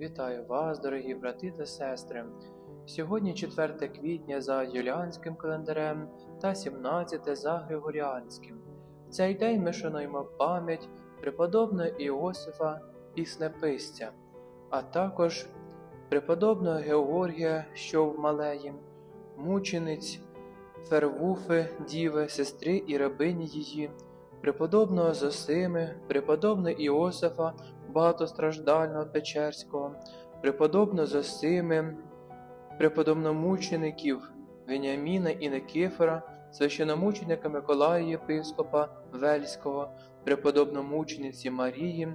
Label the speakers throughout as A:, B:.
A: Вітаю вас, дорогі брати та сестри. Сьогодні 4 квітня за юліанським календарем та 17 за Григоріанським. В цей день ми шануємо пам'ять преподобного Іосифа Піснеписця, а також преподобного Георгія, що в Малеї, мучениць Фервуфи, Діви, сестри і рабині її, преподобного Зосими, преподобного Іосифа, багатостраждального Печерського, преподобного Зосими, преподобномучеників Веніаміна і Никифора, священомученика Миколая Єпископа Вельського, преподобномучениці Марії,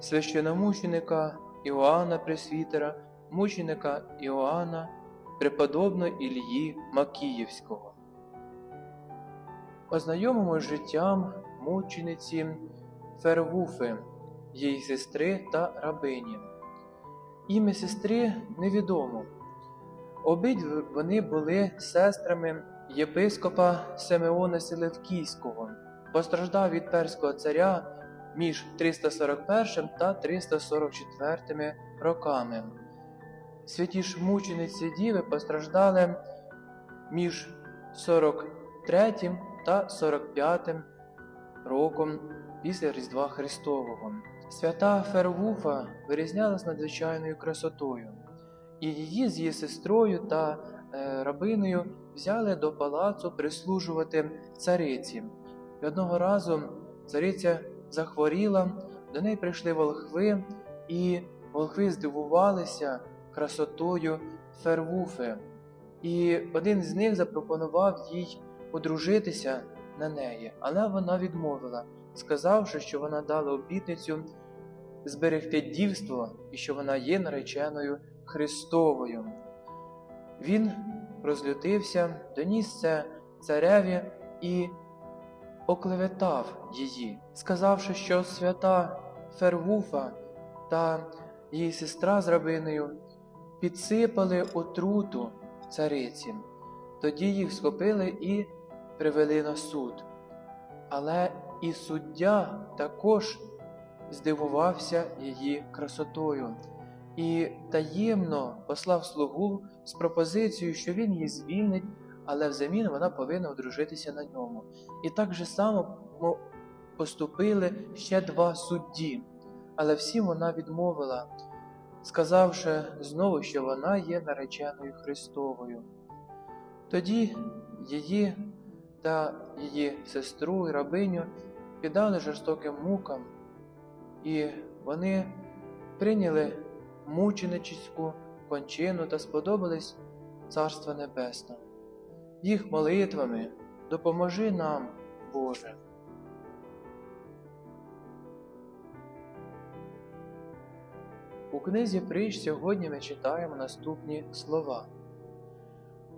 A: священомученика Іоанна Пресвітера, мученика Іоанна, преподобного Ілії Макіївського. Ознайомимо життям мучениці Фервуфи, її сестри та рабині. Ім'я сестри невідомо. Обидві вони були сестрами єпископа Симеона Селевкійського, постраждав від перського царя між 341 та 344 роками. Святі ж мучениці Діви постраждали між 43 та 45 роком після Різдва Христового. Свята Фервуфа вирізнялась надзвичайною красотою, і її з її сестрою та е, рабиною взяли до палацу прислужувати цариці. І одного разу цариця захворіла, до неї прийшли волхви, і волхви здивувалися красотою Фервуфи. І один з них запропонував їй одружитися на неї, але вона відмовила, сказавши, що вона дала обітницю зберегти дівство і що вона є нареченою Христовою. Він розлютився, доніс це цареві і оклеветав її, сказавши, що свята Фервуфа та її сестра з рабиною підсипали отруту цариці. Тоді їх схопили і привели на суд. Але і суддя також здивувався її красотою і таємно послав слугу з пропозицією, що він її звільнить, але взамін вона повинна одружитися на ньому. І так же само поступили ще два судді, але всім вона відмовила, сказавши знову, що вона є нареченою Христовою. Тоді її та її сестру і рабиню піддали жорстоким мукам, і вони прийняли мученичську кончину та сподобались Царство Небесне. Їх молитвами допоможи нам, Боже. У книзі Притч сьогодні ми читаємо наступні слова.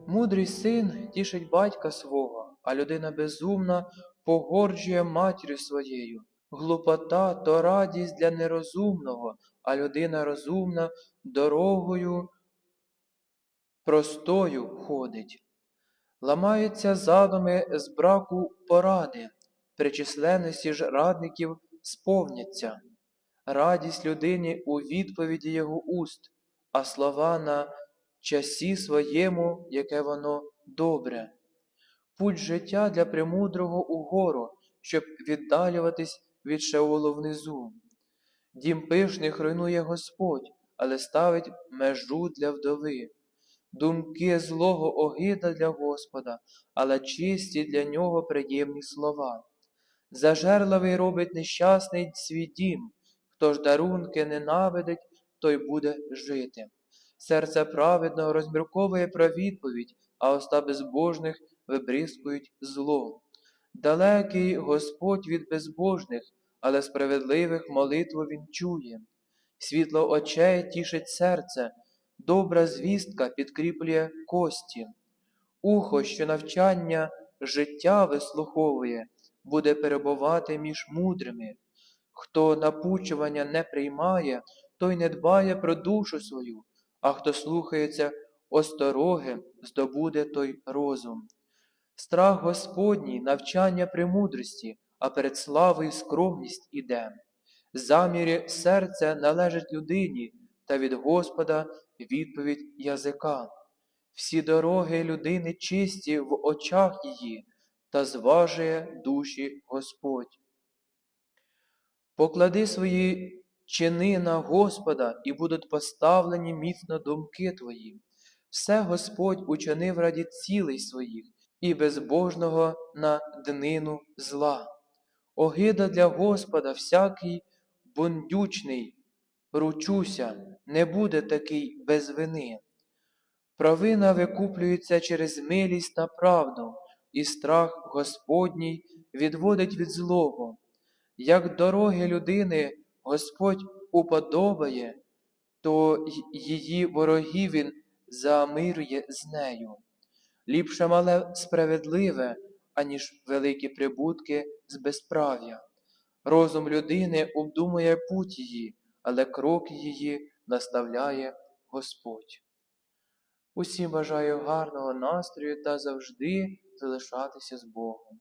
A: Мудрий син тішить батька свого, а людина безумна погорджує матір'ю своєю. Глупота то радість для нерозумного, а людина розумна дорогою простою ходить. Ламаються задуми з браку поради, при численності ж радників сповняться. Радість людині у відповіді його уст, а слова на часі своєму, яке воно добре. Путь життя для премудрого угору, щоб віддалюватись від Шеолу внизу. Дім пишних руйнує Господь, але ставить межу для вдови. Думки злого огида для Господа, але чисті для нього приємні слова. Зажерливий робить нещасний свій дім, хто ж дарунки ненавидить, той буде жити. Серце праведного розмірковує про відповідь, а уста безбожних вибризкують зло. Далекий Господь від безбожних, але справедливих молитву Він чує. Світло очей тішить серце, добра звістка підкріплює кості. Ухо, що навчання життя вислуховує, буде перебувати між мудрими. Хто напучування не приймає, той не дбає про душу свою, а хто слухається остороги, здобуде той розум. Страх Господній, навчання премудрості, а перед славою скромність іде. Замірі серця належить людині, та від Господа відповідь язика. Всі дороги людини чисті в очах її, та зважує душі Господь. Поклади свої чини на Господа, і будуть поставлені міцно думки твої. Все Господь учинив раді цілей своїх, і безбожного на днину зла. Огида для Господа всякий бундючний, ручуся, не буде такий без вини. Провина викуплюється через милість та правду, і страх Господній відводить від злого. Як дороги людини Господь уподобає, то її ворогів він замирює з нею. Ліпше мале справедливе, аніж великі прибутки з безправ'я. Розум людини обдумує путь її, але крок її наставляє Господь. Усім бажаю гарного настрою та завжди залишатися з Богом.